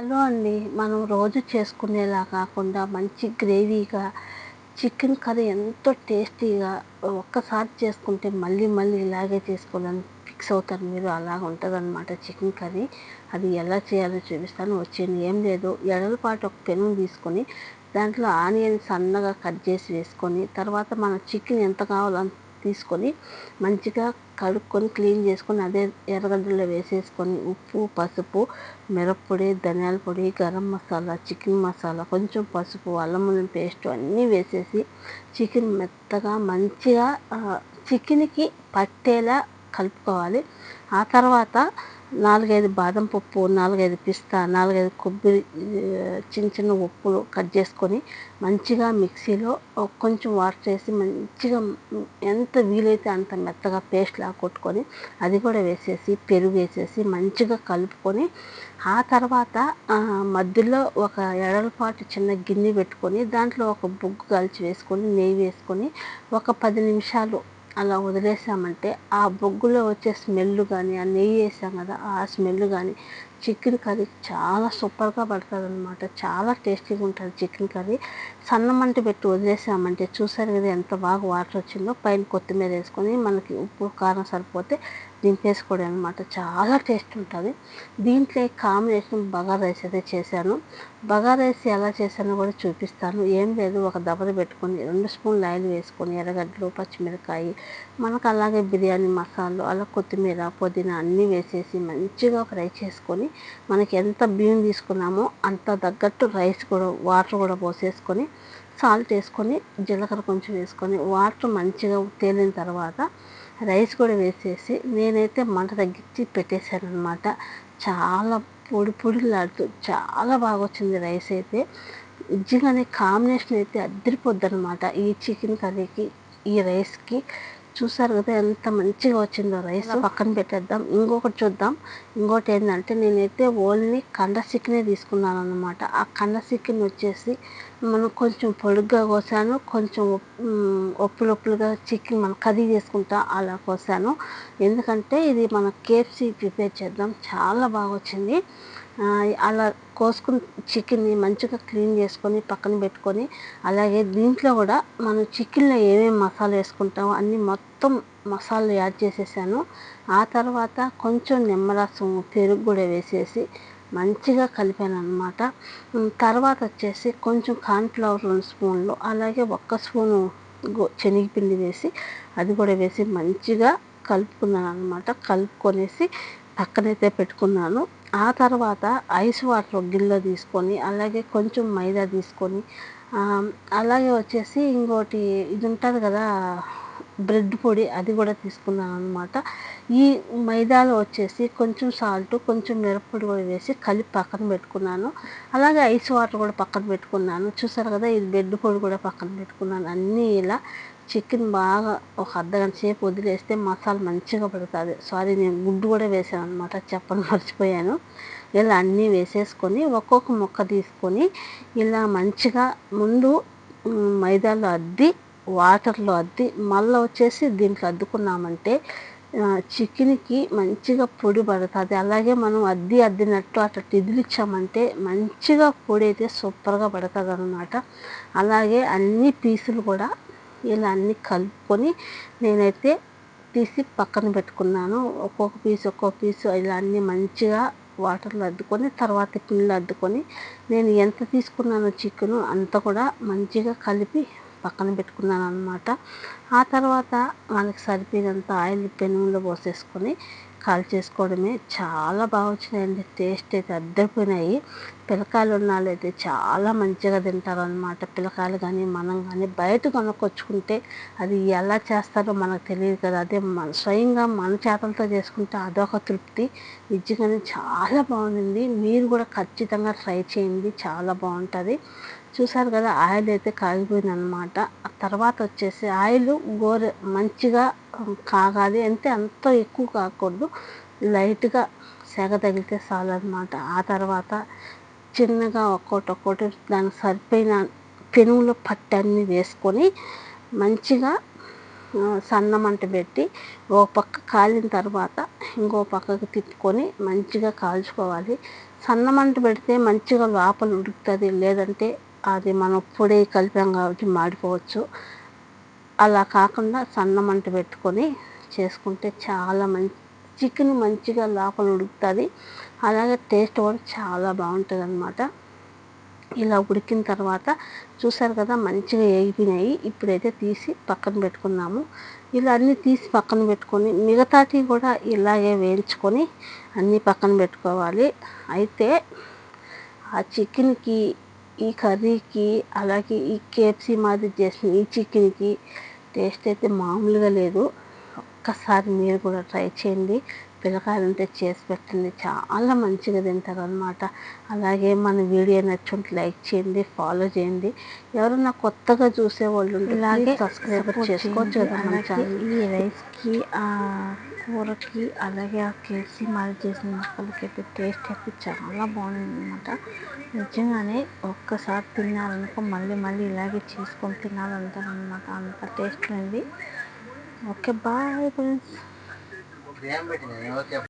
Hello అండి. మనం రోజు చేసుకునేలా కాకుండా మంచి గ్రేవీగా చికెన్ కర్రీ ఎంతో టేస్టీగా ఒక్కసారి చేసుకుంటే మళ్ళీ మళ్ళీ ఇలాగే చేసుకోవాలని ఫిక్స్ అవుతారు మీరు. అలాగ ఉంటుందన్నమాట చికెన్ కర్రీ. అది ఎలా చేయాలో చూపిస్తాను. వచ్చింది. ఏం లేదు. ఎడలపాటు ఒక పెను తీసుకొని దాంట్లో ఆనియన్ సన్నగా కట్ చేసి వేసుకొని తర్వాత మన చికెన్ ఎంత కావాలో తీసుకొని మంచిగా కడుక్కొని క్లీన్ చేసుకొని అదే ఎర్రగడ్డలో వేసేసుకొని ఉప్పు పసుపు మిరప్పొడి ధనియాల పొడి గరం మసాలా చికెన్ మసాలా కొంచెం పసుపు అల్లం పేస్ట్ అన్నీ వేసేసి చికెన్ మెత్తగా మంచిగా చికెన్కి పట్టేలా కలుపుకోవాలి. ఆ తర్వాత నాలుగైదు బాదం పప్పు నాలుగైదు పిస్తా నాలుగైదు కొబ్బరి చిన్న చిన్న ఉప్పులు కట్ చేసుకొని మంచిగా మిక్సీలో కొంచెం వాటర్ వేసి మంచిగా ఎంత వీలైతే అంత మెత్తగా పేస్ట్ లాగా కొట్టుకొని అది కూడా వేసేసి పెరుగు వేసేసి మంచిగా కలుపుకొని ఆ తర్వాత మధ్యలో ఒక ఎడలపాటు చిన్న గిన్నె పెట్టుకొని దాంట్లో ఒక బొగ్గు కాల్చి వేసుకొని నెయ్యి వేసుకొని ఒక పది నిమిషాలు అలా వదిలేసామంటే ఆ బొగ్గులో వచ్చే స్మెల్ కానీ ఆ నెయ్యి వేసాం కదా ఆ స్మెల్ కానీ చికెన్ కర్రీ చాలా సూపర్గా పడుతుంది అనమాట చాలా టేస్టీగా ఉంటుంది చికెన్ కర్రీ. సన్నమంట పెట్టి వదిలేసామంటే చూసారు కదా ఎంత బాగా వాటర్ వచ్చిందో? పైన కొత్తిమీర వేసుకొని మనకి ఉప్పు కారం సరిపోతే దింపేసుకోవడం అనమాట చాలా టేస్ట్ ఉంటుంది. దీంట్లో కాంబినేషన్ బగారా రైస్ అయితే చేశాను. బగారా రైస్ ఎలా చేశానో కూడా చూపిస్తాను. ఏం లేదు ఒక దబర పెట్టుకొని రెండు స్పూన్లు ఆయిల్ వేసుకొని ఎర్రగడ్డలు పచ్చిమిరకాయ మనకు అలాగే బిర్యానీ మసాలాలు అలా కొత్తిమీర పుదీనా అన్నీ వేసేసి మంచిగా ఫ్రై చేసుకొని మనకి ఎంత బియ్యం తీసుకున్నామో అంత తగ్గట్టు రైస్ కూడా వాటర్ కూడా పోసేసుకొని సాల్ట్ వేసుకొని జీలకర్ర కొంచెం వేసుకొని వాటర్ మంచిగా తేలిన తర్వాత రైస్ కూడా వేసేసి నేనైతే మంట తగ్గించి పెట్టేశాను అనమాట చాలా పొడి పొడిలాడుతూ చాలా బాగా వచ్చింది రైస్ అయితే. నిజంగానే కాంబినేషన్ అయితే అద్దరిపోద్ది అనమాట ఈ చికెన్ కర్రీకి ఈ రైస్కి చూసారు కదా ఎంత మంచిగా వచ్చిందో రైస్. పక్కన పెట్టేద్దాం. ఇంకొకటి చూద్దాం. ఇంకోటి ఏంటంటే నేనైతే ఓన్లీ కండ చికెనే తీసుకున్నాను అనమాట ఆ కండ చికెన్ వచ్చేసి మనం కొంచెం పొడుగ్గా కోసాను కొంచెం ఒప్పులు ఒప్పులుగా చికెన్ మనం కర్రీ చేసుకుంటా అలా కోసాను. ఎందుకంటే ఇది మన కేఎఫ్సి ప్రిపేర్ చేద్దాం. చాలా బాగా వచ్చింది. అలా కోసుకుని చికెన్ని మంచిగా క్లీన్ చేసుకొని పక్కన పెట్టుకొని అలాగే దీంట్లో కూడా మనం చికెన్లో ఏమేమి మసాలా వేసుకుంటామో అన్నీ మొత్తం మసాలా యాడ్ చేసేసాను. ఆ తర్వాత కొంచెం నిమ్మరసం పెరుగు కూడా వేసేసి మంచిగా కలిపాను అనమాట తర్వాత వచ్చేసి కొంచెం కార్న్ఫ్లవర్ రెండు స్పూన్లు అలాగే ఒక్క స్పూను శనగపిండి వేసి అది కూడా వేసి మంచిగా కలుపుకున్నాను అనమాట కలుపుకొనేసి పక్కనైతే పెట్టుకున్నాను. ఆ తర్వాత ఐస్ వాటర్ గిన్నెలో తీసుకొని అలాగే కొంచెం మైదా తీసుకొని అలాగే వచ్చేసి ఇంకోటి ఇది ఉంటుంది కదా బ్రెడ్ పొడి అది కూడా తీసుకున్నాను అనమాట ఈ మైదాలో వచ్చేసి కొంచెం సాల్ట్ కొంచెం మిరప్పొడి కూడా వేసి కలిపి పక్కన పెట్టుకున్నాను. అలాగే ఐస్ వాటర్ కూడా పక్కన పెట్టుకున్నాను. చూసారు కదా ఇది బ్రెడ్ పొడి కూడా పక్కన పెట్టుకున్నాను. అన్నీ ఇలా చికెన్ బాగా ఒక అర్ధగంట సేపు వదిలేస్తే మసాలా మంచిగా పడుతుంది. సారీ నేను గుడ్డు కూడా వేసాను అనమాట చెప్పను మర్చిపోయాను. ఇలా అన్నీ వేసేసుకొని ఒక్కొక్క ముక్క తీసుకొని ఇలా మంచిగా ముందు మైదాలో అద్ది వాటర్లో అద్ది మళ్ళీ వచ్చేసి దీంట్లో అద్దుకున్నామంటే చికెన్కి మంచిగా పొడి పడుతుంది. అలాగే మనం అద్ది అద్దినట్టు అట్లా తిదిలిచ్చామంటే మంచిగా పొడి అయితే సూపర్గా పడుతుంది అనమాట అలాగే అన్ని పీసులు కూడా ఇలా అన్ని కలుపుకొని నేనైతే తీసి పక్కన పెట్టుకున్నాను. ఒక్కొక్క పీస్ ఒక్కొక్క పీసు ఇలా అన్నీ మంచిగా వాటర్లో అద్దుకొని తర్వాత పిల్లలు అద్దుకొని నేను ఎంత తీసుకున్నానో చికెను అంత కూడా మంచిగా కలిపి పక్కన పెట్టుకున్నాను అనమాట ఆ తర్వాత మనకి సరిపోయినంత ఆయిల్ పెనుములో పోసేసుకొని కాల్ చేసుకోవడమే చాలా బాగా వచ్చినాయండి. టేస్ట్ అయితే అద్దరిపోయినాయి. పిల్లకాయలు ఉన్న అయితే చాలా మంచిగా తింటారు అనమాట పిల్లకాయలు కానీ మనం కానీ బయట కొనుక్కొచ్చుకుంటే అది ఎలా చేస్తారో మనకు తెలియదు కదా. అదే మన స్వయంగా మన చేతలతో చేసుకుంటే అదొక తృప్తి. నిజంగానే చాలా బాగుంది మీరు కూడా ఖచ్చితంగా ట్రై చేయండి. చాలా బాగుంటుంది. చూసారు కదా ఆయిల్ అయితే కాగిపోయింది అనమాట తర్వాత వచ్చేసి ఆయిల్ గోరె మంచిగా కాగాలి. అంటే అంత ఎక్కువ కాకూడదు. లైట్గా సెగ తగిలితే చాలు అనమాట ఆ తర్వాత చిన్నగా ఒక్కోటి ఒక్కోటి దానికి సరిపోయిన పెనుగులో పట్టన్ని వేసుకొని మంచిగా సన్న మంట పెట్టి ఓ పక్క కాలిన తర్వాత ఇంకో పక్కకు తిప్పుకొని మంచిగా కాల్చుకోవాలి. సన్నమంట పెడితే మంచిగా లోపల ఉడుకుతుంది. లేదంటే అది మనం పొడి కలిపాం కాబట్టి మాడిపోవచ్చు. అలా కాకుండా సన్నమంట పెట్టుకొని చేసుకుంటే చాలా మంచి చికెన్ మంచిగా లోపల ఉడుకుతుంది. అలాగే టేస్ట్ కూడా చాలా బాగుంటుంది అనమాట ఇలా ఉడికిన తర్వాత చూసారు కదా మంచిగా వేగిపోయినాయి ఇప్పుడైతే తీసి పక్కన పెట్టుకున్నాము ఇలా అన్నీ తీసి పక్కన పెట్టుకొని మిగతాటి కూడా ఇలాగే వేయించుకొని అన్నీ పక్కన పెట్టుకోవాలి. అయితే ఆ చికెన్కి ఈ కర్రీకి అలాగే ఈ కేఎఫ్సీ మాదిరి చేసిన ఈ చికెన్కి టేస్ట్ అయితే మామూలుగా లేదు. ఒక్కసారి మీరు కూడా ట్రై చేయండి. పిల్లకాయలుంటే చేసి పెట్టండి. చాలా మంచిగా తింటారు అనమాట అలాగే మన వీడియో నచ్చుంటే లైక్ చేయండి ఫాలో చేయండి. ఎవరన్నా కొత్తగా చూసే వాళ్ళు ఉంటే ఇలాగే సబ్స్క్రైబర్ చేసుకోవచ్చు కదా మన ఛానల్ ఈ రైస్కి ఆ కూరకి అలాగే ఆ కేసీ మాది చేసిన ముక్కలకి అయితే టేస్ట్ అయితే చాలా బాగుంది అనమాట నిజంగానే ఒక్కసారి తినాలనుకో మళ్ళీ మళ్ళీ ఇలాగే చేసుకొని తినాలంటారనమాట అంత టేస్ట్ ఉంది. Okay bye friends.